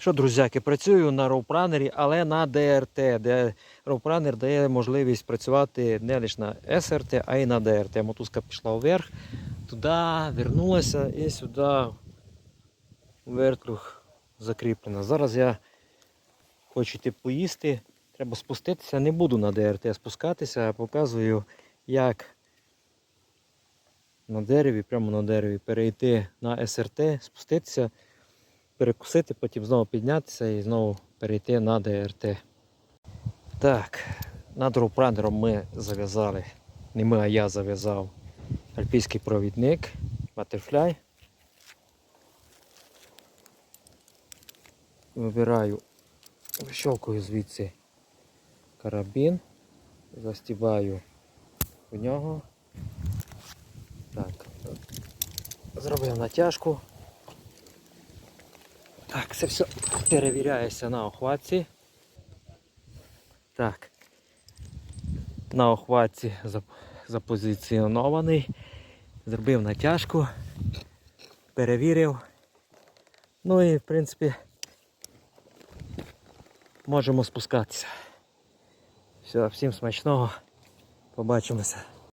Що, друзяки, працюю на роупранері, але на ДРТ, де роупранер дає можливість працювати не лише на СРТ, а й на ДРТ. Мотузка пішла вверх, туди, вернулася і сюди вертлюг закріплена. Зараз я хочу йти поїсти. Треба спуститися. Не буду на ДРТ спускатися, а показую, як на дереві, прямо на дереві, перейти на СРТ, спуститися, перекусити, потім знову піднятися і знову перейти на ДРТ. Так, над рупранером ми зав'язали. Не ми, а я зав'язав альпійський провідник, Butterfly. Вибираю, вищолкую звідси карабін, застібаю в нього. Так, зробив натяжку. Так, це все перевіряється на охватці. Так. На охватці запозиціонований. Зробив натяжку, перевірив. Ну і в принципі можемо спускатися. Все, всім смачного. Побачимося.